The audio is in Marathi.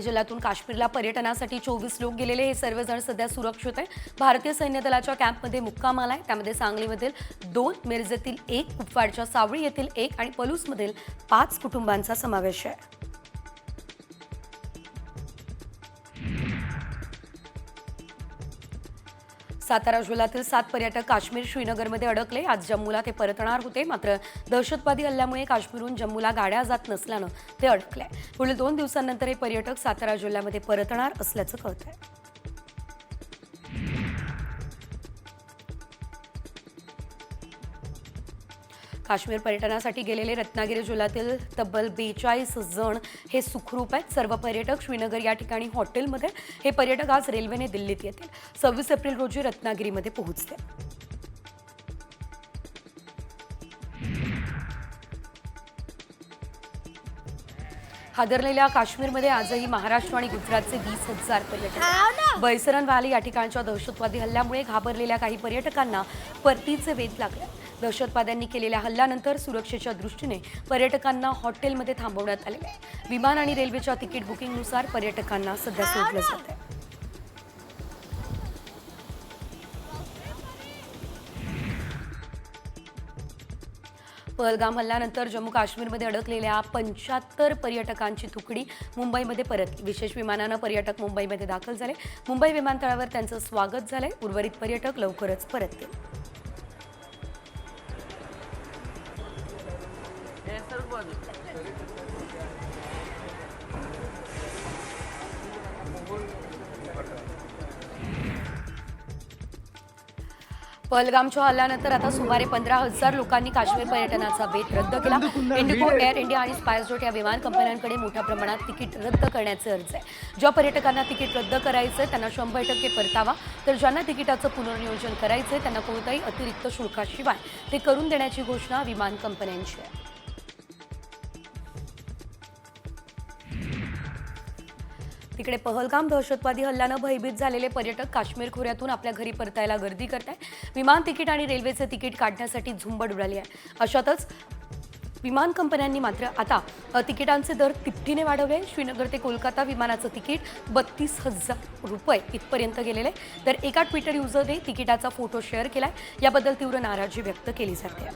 जिल्ह्यातून काश्मीरला पर्यटनासाठी चोवीस लोक गेलेले हे सर्वजण सध्या सुरक्षित आहे भारतीय सैन्य दलाच्या कॅम्पमध्ये मुक्काम आहे. त्यामध्ये सांगलीमधील दोन मिरजेतील एक कुपवाडच्या सावळी येथील एक आणि पलूसमधील पाच कुटुंबांचा समावेश आहे. सातारा जिल्ह्यातील सात पर्यटक काश्मीर श्रीनगरमध्ये अडकले. आज जम्मूला ते परतणार होते. मात्र दहशतवादी हल्ल्यामुळे काश्मीरहून जम्मूला गाड्या जात नसल्यानं ते अडकले. पुढील दोन दिवसांनंतर हे पर्यटक सातारा जिल्ह्यामध्ये परतणार असल्याचं कळत आहे काश्मीर पर्यटनासाठी गेलेले रत्नागिरी जिल्ह्यातील तब्बल बेचाळीस जण हे सुखरूप आहेत. सर्व पर्यटक श्रीनगर या ठिकाणी हॉटेलमध्ये हे पर्यटक आज रेल्वेने दिल्लीत येतील. सव्वीस एप्रिल रोजी रत्नागिरीमध्ये पोहोचतील. हादरलेल्या काश्मीरमध्ये आजही महाराष्ट्र आणि गुजरातचे वीस हजार पर्यटक बैसरन व्हॅली या ठिकाणच्या दहशतवादी हल्ल्यामुळे घाबरलेल्या काही पर्यटकांना परतीचे वेध लागले. दहशतवाद्यांनी केलेल्या हल्ल्यानंतर सुरक्षेच्या दृष्टीने पर्यटकांना हॉटेलमध्ये थांबवण्यात आले विमान आणि रेल्वेच्या तिकीट बुकिंगनुसार पर्यटकांना सध्या सोडलं जात आहे. पहलगाम हल्ल्यानंतर जम्मू काश्मीरमध्ये अडकलेल्या पंच्याहत्तर पर्यटकांची तुकडी मुंबईमध्ये परतली विशेष विमानानं पर्यटक मुंबईमध्ये दाखल झाले. मुंबई विमानतळावर त्यांचं स्वागत झालंय. उर्वरित पर्यटक लवकरच परततील पहलगामच्या हल्ल्यानंतर आता सुमारे पंधरा हजार लोकांनी काश्मीर पर्यटनाचा बेत रद्द केला. इंडिगो एअर इंडिया आणि स्पायसजोट या विमान कंपन्यांकडे मोठ्या प्रमाणात तिकीट रद्द करण्याचे अर्ज आहे. ज्या पर्यटकांना तिकीट रद्द करायचंय त्यांना शंभर टक्के परतावा. तर ज्यांना तिकिटाचं पुनर्नियोजन करायचंय त्यांना कोणत्याही अतिरिक्त शुल्काशिवाय. ते करून देण्याची घोषणा विमान कंपन्यांची आहे. तिकडे पहलगाम दहशतवादी हल्ल्यानं भयभीत झालेले पर्यटक काश्मीर खोऱ्यातून आपल्या घरी परतायला गर्दी करत आहे विमान तिकीट आणि रेल्वेचे तिकीट काढण्यासाठी झुंबड उडाली आहे. अशातच विमान कंपन्यांनी मात्र आता तिकिटांचे दर तिपटीने वाढवले. श्रीनगर ते कोलकाता विमानाचं तिकीट बत्तीस हजार रुपये इथपर्यंत गेलेले तर एका ट्विटर युजरने तिकिटाचा फोटो शेअर केलाय. याबद्दल तीव्र नाराजी व्यक्त केली जाते.